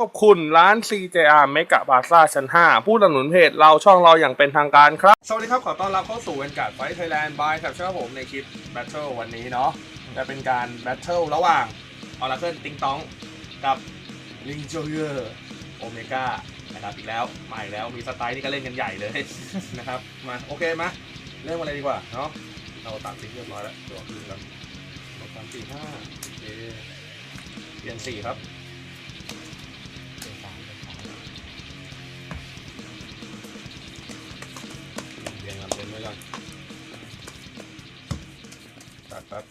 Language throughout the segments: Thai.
ขอบคุณร้าน CJR เมกะบาซ่าชั้น 5 ผู้สนับสนุนเพจเราช่องเราอย่างเป็นทางการครับ สวัสดีครับ ขอต้อนรับเข้าสู่เวนการ์ดไฟไทยแลนด์บายครับช่อผมในคลิปแบทเทิลวันนี้เนาะจะเป็นการแบทเทิลระหว่างออร์เคิลติงตองกับลิงโจเยอร์โอเมก้านะครับอีกแล้วมาอีกแล้วมีสไตล์ที่ก็เล่นกันใหญ่เลยนะครับ มา โอเคมาเริ่มมาเลยดีกว่าเนาะเราตัดสินเรียบร้อยแล้วตัวคืนกันลบสามสี่ห้าเปลี่ยนสี่ครับ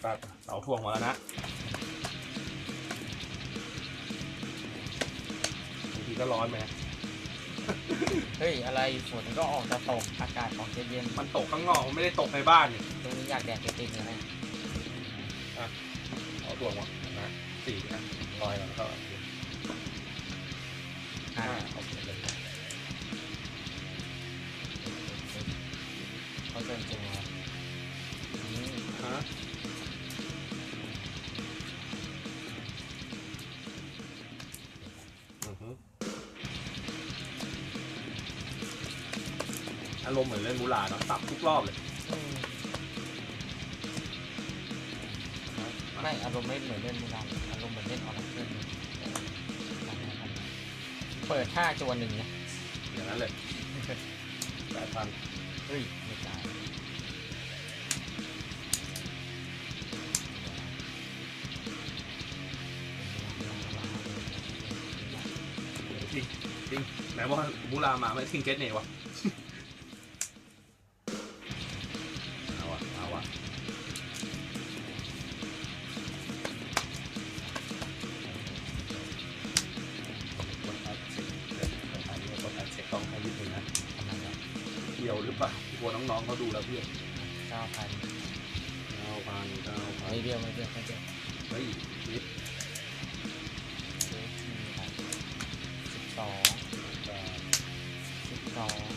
ตัดตัดตัดเสาถ่วงมาแล้วนะบางทีก็ร้อนไหมเฮ้ย อะไรฝนก็ออกจะตกอากาศออกจะเย็นมันตกข้างนอกมันไม่ได้ตกในบ้านนี่ตรงนี้อยากแดดติดๆเลยนะเสาถ่วงมานะสี่นะลอยแล้วก็อ่าห้าโอเคเลยเขาเจอจริงารมณ์เหมือนเล่นมูลาเนาะตับทุกรอบเลยอืมไม่อารมณ์ไม่เหมือนเล่นมูลานอารมณ์เหมือนเล่นออร์เคิลเปิดห้าจวนหนึ่งเนี่ยอย่างนั้นเลยแปดพันเฮ้ยไม่ตายจริงจริงไหนว่ามูลามาไม่ทิ้งเกตเน่วะ เกี่ยวหรือเปล่ากลัวน้องๆเขาดูแล้วเพื่อนเก้าพันเก้าพันเก้าพันไม่เดียวไม่เดียวไม่เดียวเฮ้ยนิดเฮ้ยที่ไหนสิบสองก็สิบสอง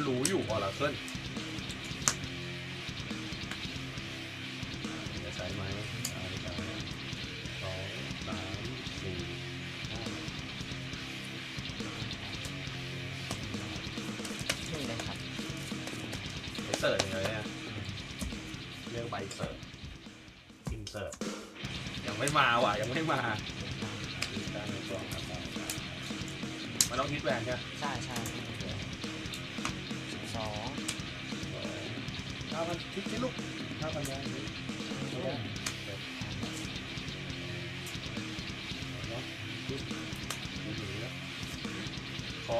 ก็รู้อยู่พอละเพื่อนจะใช้ไหมใช้ใช้สองสามสี่นี่เลยครับไปเสิร์ชยังไงเนี่ยเรื่องใบเสิร์ชอินเสิร์ชยังไม่มาว่ะ ยังไม่มาการในกล่องครับมันต้องฮิตแหวนใช่ไหมใช่ใช่ สองห้าพันคิดสิลูกห้าพันแวนนี่ไม่ได้เนาะดูดูแล้วคอ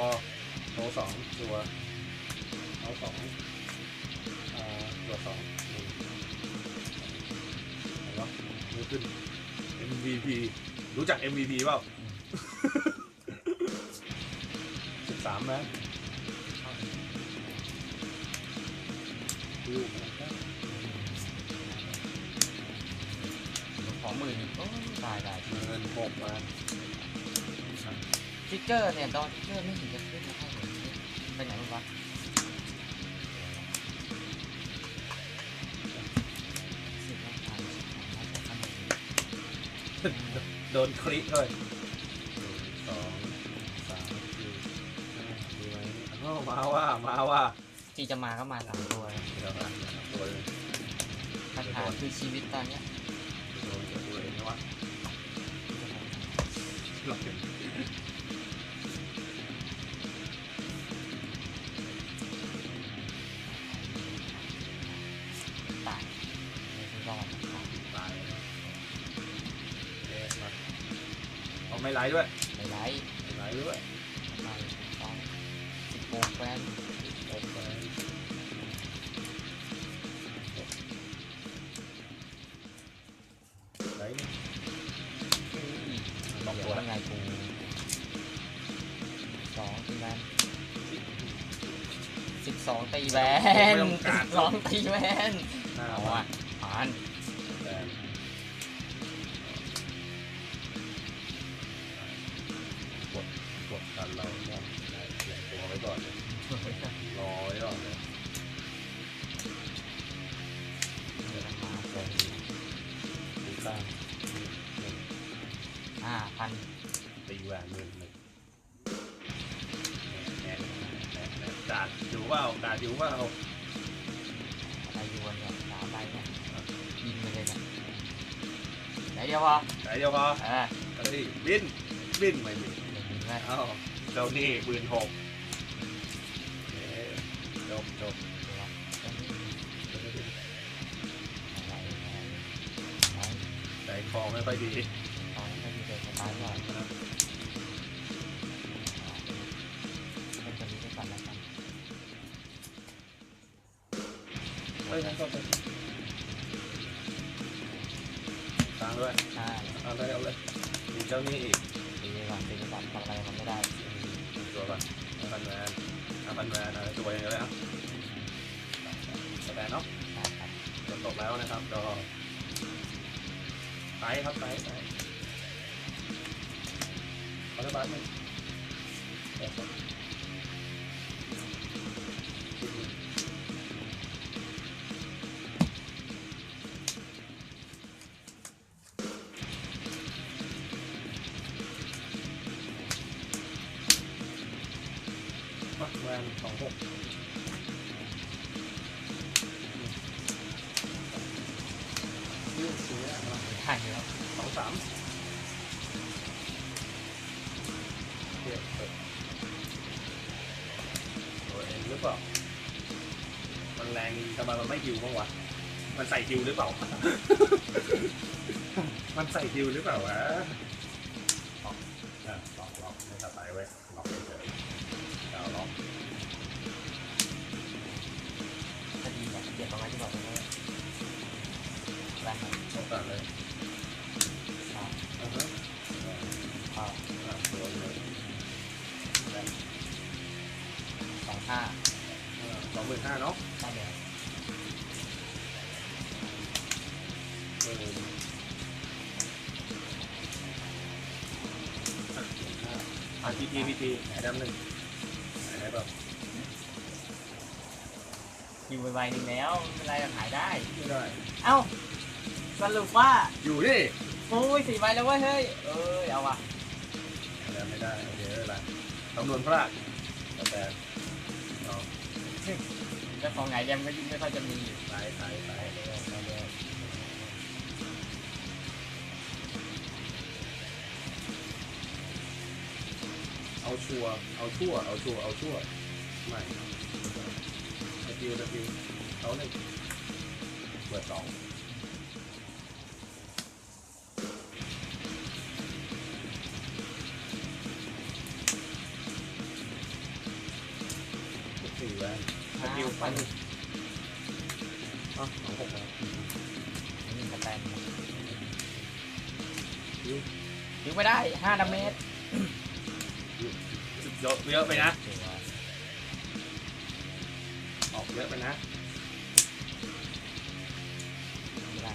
โตสองตัวเอาสองอ่าตัวสองหนึ่งเนปะมือขึ้น MVP รู้จัก MVP เปล่า สิบสามไหม ลูกนะครับขอหมื่นหนึ่งโอ้ยตายได้เงินหกมาทิกเกอร์เนี่ยดอนทิกเกอร์ไม่เห็นจะขึ้นมาให้ผมเป็นไหนบ้างวะสิบแล้วตางโดนคลิกเลยสองสามสี่ห้าดีไหมอ้าวมาว่ามาว่า ที่จะมาก็มาสามตัวเลยเดี๋ยวนตัวเลยคาถาคือชีวิตตอนเนี้ยโดนจะตัวเองนะวะหลอกเตายไม่รอดนะครับตายแล้วเอ๊ะมาเอาไม่ไหลด้วยไม่ไล่ไม่ไหลด้วยไล่สองสิบโมงแฟน โอเค กูสองตีแบนสิบสองตีแบนสิบสองตีแบนเอาอะผ่านกดกดกันเราเนี่ยเสีตัวไว้ก่อนเลยรอไว้ก่อนเลยดีมาก ห้าพันตีแหวนหมื่นหนึ่งแหน่แหน่แหน่กาดอยู่เปล่ากาดอยู่เปล่าอะไรอยู่วันเนี่ยสามใบเนี่ยยิงไปเลยเนี่ยไหนเดียวพอไหนเดียวพอเออเฮ้ยบินบินไม่บินเดี๋ยวยิงไว้เอ้าเจ้านี่หมื่นหกเอ๊ะจบจบใจคอไม่ค่อยดีามด้วยใช่เอาเลยเอาเลยมีเจ้านี่อีกตีไปก่อนตีไปก่อนทำอะไรมันไม่ได้ตัวก่อนห้าพันแวนห้าพันแวนอะไรตัวอย่างเงี้ยเลยอะสแตนเนาะใช่ครับจนตกแล้วนะครับก็ไปครับไปไปเขาได้บ้านหนึ่ง สองหกยืดเสียมาได้แล้วสองสามเดี๋ยวเปิดตัวเองหรือเปล่า มันแรงทำไมมันไม่ฮิวบ้างวะ มันใส่ฮิวหรือเปล่า มันใส่ฮิวหรือเปล่าวะล็อกอะล็อกล็อกไม่สบายเว้ อออะพีทีพีทีไหนดำหนึ่งไหนแบบคิวไปใบหนึ่งแล้วไม่เป็นไรหายได้ ไม่ได้ เอ้าสรุปว่าอยู่นี่โอ้ยสี่ใบแล้วเว้ยเฮ้ยเอ้ยเอาว่ะแล้วไม่ได้โอเคไม่เป็นไรคำนวณพลาดแต่เอาเจ้าของไงแดมก็ยิ่งไม่ค่อยจะมีอยู่ไปไปไปไปเรื่อยไปเรื่อ เอาชัวร์เอาชั่ว เอาชัวร์เอาชั่วไม่สกิลสกิลเขาหนึ่งเปิดสองสี่แวนสกิลพันอะสองหกแล้วนี่สแตนยิงไม่ได้ห้าดาเมจ เยอะเยอะไปนะถือว่าออกเยอะไปนะไม่ได้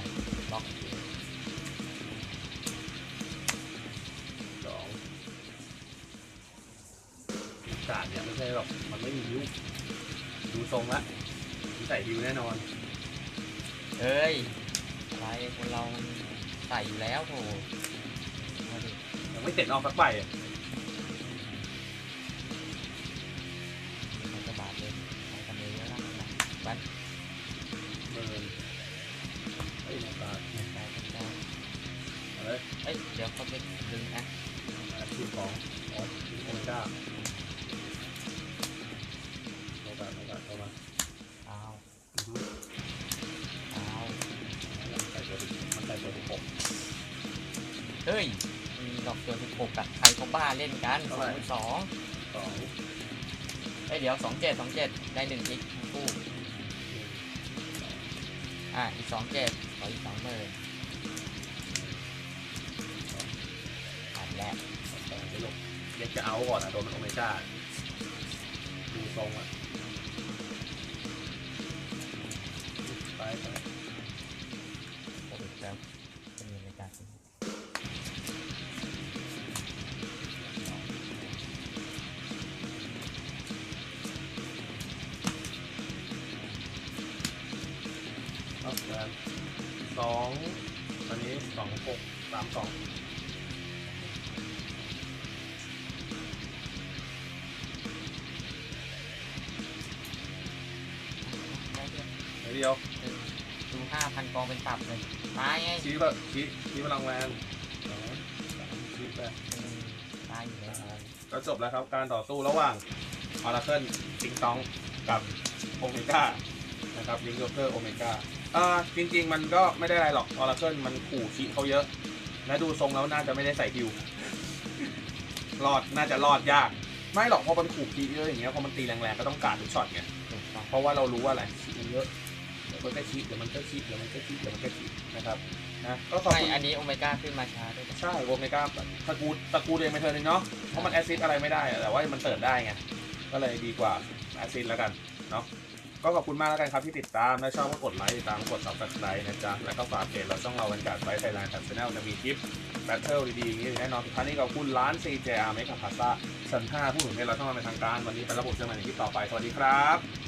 ล็อกสองกาดเนี่ยไม่ใช่หรอกมันไม่มีฮิวดูทรงละใส่ฮิวแน่นอนเอ้ย อะไรคนเรามันใส่อยู่แล้วโถมาดิยังไม่เสร็จออกสักใบอะ เลยเอ้ยเดี๋ยวเขาไปดึงอะอาชีพของออสโอเมก้าโอกาสโอกาสเข้ามาเอาอือฮึเอาวมันใส่ตัวที่มันใส่ตัวที่หกเฮ้ยมีดอกตัวที่หกกับใครเขาบ้าเล่นกันสองสองสองเอ้ยเดี๋ยวสองเจ็ดสองเจ็ดได้หนึ่งทิกคู่อะอีกสองเจ็ดขออีกสองหมื่น ดแปดจะลงเล็กจะเอาก่อนอะโดนมันโอเมก้าดูทรงอะไปไปผมจะจะมีรายการสองตอนนี้สองหกสามสอง เดียวดูห้าพันกองเป็นตับเลยตายไงชี้แบบชี้ชี้พลังแวนสองสามชี้แปตายอยู่แล้วก็จบแล้วครับการต่อสู้ระหว่างออร์เคิลติงตองกับโอเมก้านะครับลิงโยเกอร์โอเมก้าอ่าจริง ๆ มันก็ไม่ได้อะไรหรอกออร์เคิลมันขู่ชี้เขาเยอะ และดูทรงแล้วน่าจะไม่ได้ใส่ฮิวรอดน่าจะรอดยาก ไม่หรอกเพราะมันขู่ชี้เยอะอย่างเงี้ยพอมันตีแรงๆก็ต้องการทุกช็อตไงถูกต้องเพราะว่าเรารู้ว่าอะไรชี้มันเยอะ มันก็ชี้เดี๋ยวมันก็ชี้เดี๋ยวมันก็ชี้เดี๋ยวมันก็ชี้นะครับนะก็ขอบไม่คุณอันนี้โอเมก้าขึ้นมาช้าด้วยนะใช่โอเมก้าตระกูลตระกูลเองไปเทอร์นึงเนาะเพราะมันแอซิดอะไรไม่ได้อะแต่ว่ามันเติร์ดได้ไงก็เลยดีกว่าแอซิดแล้วกันเนาะก็ขอบคุณมากแล้วกันครับที่ติดตามถ้าชอบก็กดไลค์ติดตามกด subscribe นะจ๊ะแล้วก็ฝากเพจเราช่องเราบรรยากาศไว้ไทยแลนด์แชนแนลจะมีคลิปแบทเทิลดีๆอย่างนี้แน่นอนสุดท้ายนี้ขอบคุณร้าน CJR เมกะพาซ่าชั้น5ผู้หนุนให้เราช่องเราเป็นทางการวันนี้ไปรับผมเจอกันในคลิปต่อไปสวัสดีครับ